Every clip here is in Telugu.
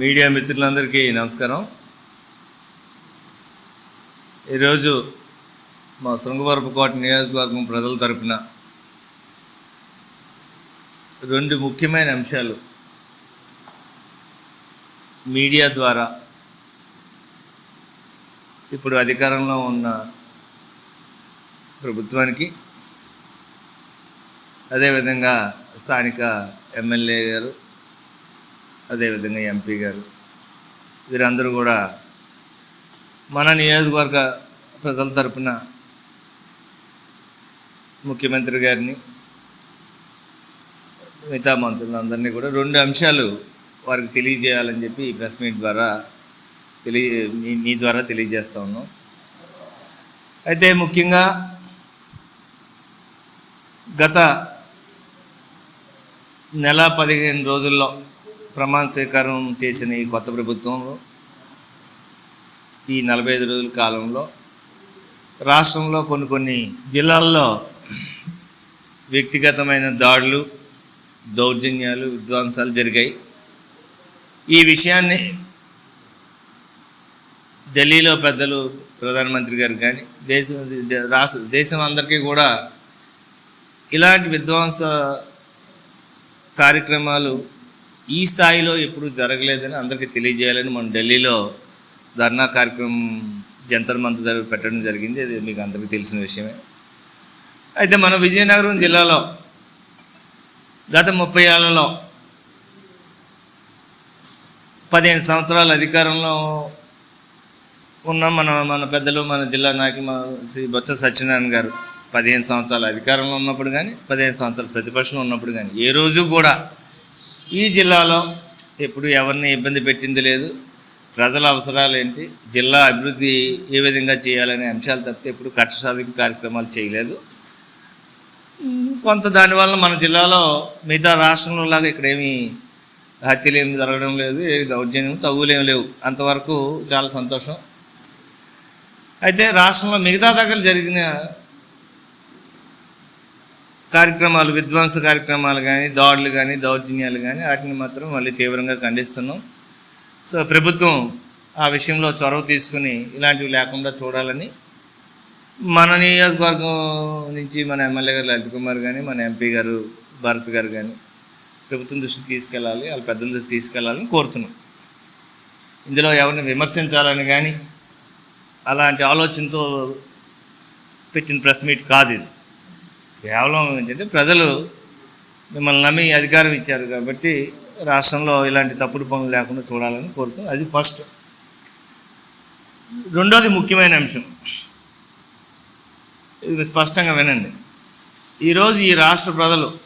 మీడియా మిత్రులందరికీ నమస్కారం. ఈరోజు మా శృంగవరపుకోట నియోజకవర్గం ప్రజల తరపున రెండు ముఖ్యమైన అంశాలు మీడియా ద్వారా ఇప్పుడు అధికారంలో ఉన్న ప్రభుత్వానికి అదేవిధంగా స్థానిక ఎమ్మెల్యే గారు అదేవిధంగా ఎంపీ గారు. వీరందరూ కూడా మన నియోజకవర్గ ప్రజల తరపున ముఖ్యమంత్రి గారిని మిగతా మంత్రులందరినీ కూడా రెండు అంశాలు వారికి తెలియజేయాలని చెప్పి ఈ ప్రెస్ మీట్ ద్వారా తెలియ మీ మీ ద్వారా తెలియజేస్తా ఉన్నాం. అయితే ముఖ్యంగా గత నెల పదిహేను రోజుల్లో ప్రమాణ స్వీకారం చేసిన ఈ కొత్త ప్రభుత్వంలో ఈ నలభై ఐదు రోజుల కాలంలో రాష్ట్రంలో కొన్ని కొన్ని జిల్లాల్లో వ్యక్తిగతమైన దాడులు దౌర్జన్యాలు విధ్వంసాలు జరిగాయి. ఈ విషయాన్ని ఢిల్లీలో పెద్దలు ప్రధానమంత్రి గారు కానీ దేశం రాష్ట్ర దేశం అందరికీ కూడా ఇలాంటి విధ్వంస కార్యక్రమాలు ఈ స్థాయిలో ఎప్పుడు జరగలేదని అందరికీ తెలియజేయాలని మనం ఢిల్లీలో ధర్నా కార్యక్రమం జంతర్ మంతర్ దగ్గర పెట్టడం జరిగింది. అది మీకు అందరికీ తెలిసిన విషయమే. అయితే మన విజయనగరం జిల్లాలో గత ముప్పై ఏళ్ళలో పదిహేను సంవత్సరాల అధికారంలో ఉన్న మన మన పెద్దలు మన జిల్లా నాయకులు మన శ్రీ బొత్స సత్యనారాయణ గారు పదిహేను సంవత్సరాల అధికారంలో ఉన్నప్పుడు కానీ పదిహేను సంవత్సరాల ప్రతిపక్షంలో ఉన్నప్పుడు కానీ ఏ రోజు కూడా ఈ జిల్లాలో ఎప్పుడు ఎవరిని ఇబ్బంది పెట్టింది లేదు. ప్రజల అవసరాలు ఏంటి? జిల్లా అభివృద్ధి ఏ విధంగా చేయాలనే అంశాలు తప్పితే ఎప్పుడు కక్ష సాధింపు కార్యక్రమాలు చేయలేదు. కొంత దానివల్ల మన జిల్లాలో మిగతా రాష్ట్రంలో లాగా ఇక్కడేమీ హత్యలు ఏమి జరగడం లేదు ఏ దౌర్జన్యం తగులేం లేవు. అంతవరకు చాలా సంతోషం. అయితే రాష్ట్రంలో మిగతా దగ్గర జరిగిన కార్యక్రమాలు విధ్వంస కార్యక్రమాలు కానీ దాడులు కానీ దౌర్జన్యాలు కానీ వాటిని మాత్రం మళ్ళీ తీవ్రంగా ఖండిస్తున్నాం. సో ప్రభుత్వం ఆ విషయంలో చొరవ తీసుకుని ఇలాంటివి లేకుండా చూడాలని మన నియోజకవర్గం నుంచి మన ఎమ్మెల్యే గారు లలిత్ కుమార్ కానీ మన ఎంపీ గారు భరత్ గారు కానీ ప్రభుత్వం దృష్టికి తీసుకెళ్ళాలి వాళ్ళ పెద్ద దృష్టికి తీసుకెళ్ళాలని కోరుతున్నాం. ఇందులో ఎవరిని విమర్శించాలని కానీ అలాంటి ఆలోచనతో పెట్టిన ప్రెస్ మీట్ కాదు ఇది. కేవలం ఏంటంటే ప్రజలు మిమ్మల్ని నమ్మి అధికారం ఇచ్చారు కాబట్టి రాష్ట్రంలో ఇలాంటి తప్పుడు పనులు లేకుండా చూడాలని కోరుతున్నాం అది ఫస్ట్. రెండోది ముఖ్యమైన అంశం. ఇది స్పష్టంగా వినండి. ఈరోజు ఈ రాష్ట్ర ప్రజలు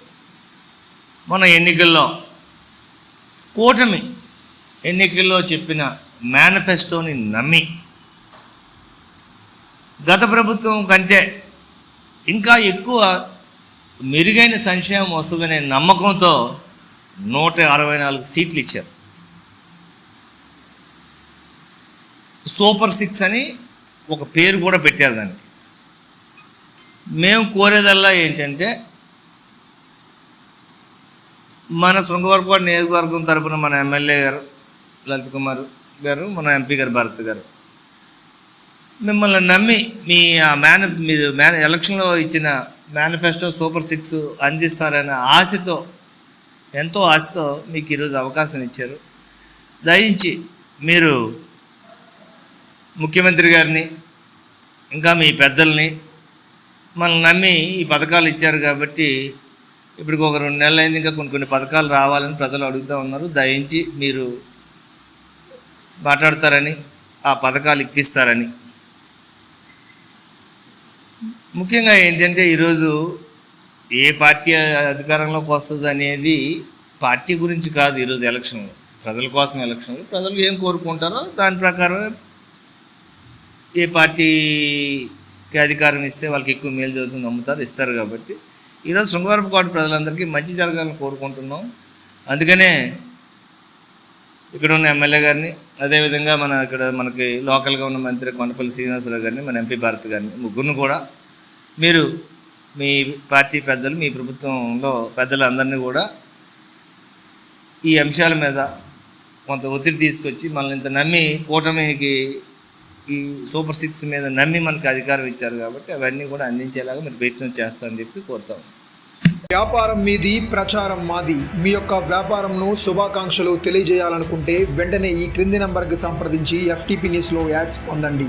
మన ఎన్నికల్లో కూటమి ఎన్నికల్లో చెప్పిన మేనిఫెస్టోని నమ్మి గత ప్రభుత్వం కంటే ఇంకా ఎక్కువ మెరుగైన సంక్షేమం వస్తుందనే నమ్మకంతో నూట అరవై నాలుగు సీట్లు ఇచ్చారు. సూపర్ సిక్స్ అని ఒక పేరు కూడా పెట్టారు దానికి. మేము కోరేదల్లా ఏంటంటే మన శృంగవరపాటు నియోజకవర్గం తరపున మన ఎమ్మెల్యే గారు లలిత్ కుమార్ గారు మన ఎంపీ గారు భరత్ గారు మిమ్మల్ని నమ్మి మీ ఆ మేన మీరు మేన ఎలక్షన్లో ఇచ్చిన మేనిఫెస్టో సూపర్ సిక్స్ అందిస్తారనే ఆశతో ఎంతో ఆశతో మీకు ఈరోజు అవకాశం ఇచ్చారు. దయించి మీరు ముఖ్యమంత్రి గారిని ఇంకా మీ పెద్దల్ని మనల్ని నమ్మి ఈ పథకాలు ఇచ్చారు కాబట్టి ఇప్పటికి ఒక రెండు నెలలు అయింది ఇంకా కొన్ని కొన్ని పథకాలు రావాలని ప్రజలు అడుగుతూ ఉన్నారు. దయించి మీరు మాట్లాడతారని ఆ పథకాలు ఇప్పిస్తారని ముఖ్యంగా ఏంటంటే ఈరోజు ఏ పార్టీ అధికారంలోకి వస్తుంది అనేది పార్టీ గురించి కాదు ఈరోజు ఎలక్షన్లు ప్రజల కోసం ఎలక్షన్లు ప్రజలు ఏం కోరుకుంటారో దాని ప్రకారమే ఏ పార్టీకి అధికారం ఇస్తే వాళ్ళకి ఎక్కువ మేలు జరుగుతుంది నమ్ముతారు ఇస్తారు కాబట్టి. ఈరోజు శృంగారపుకోట ప్రజలందరికీ మంచి జరగాలని కోరుకుంటున్నాం. అందుకనే ఇక్కడ ఉన్న ఎమ్మెల్యే గారిని అదేవిధంగా మన ఇక్కడ మనకి లోకల్గా ఉన్న మంత్రి కొండపల్లి శ్రీనివాసరావు గారిని మన ఎంపీ భారత్ గారిని ముగ్గురిని కూడా మీరు మీ పార్టీ పెద్దలు మీ ప్రభుత్వంలో పెద్దలందరినీ కూడా ఈ అంశాల మీద కొంత ఒత్తిడి తీసుకొచ్చి మనల్ని ఇంత నమ్మి కూటమికి ఈ సూపర్ సిక్స్ మీద నమ్మి మనకి అధికారం ఇచ్చారు కాబట్టి అవన్నీ కూడా అందించేలాగా మీరు ప్రయత్నం చేస్తారని చెప్పి కోరుతాం. వ్యాపారం మీది ప్రచారం మాది. మీ యొక్క వ్యాపారంను శుభాకాంక్షలు తెలియజేయాలనుకుంటే వెంటనే ఈ క్రింది నంబర్కి సంప్రదించి ఎఫ్టీపీ న్యూస్లో యాడ్స్ పొందండి.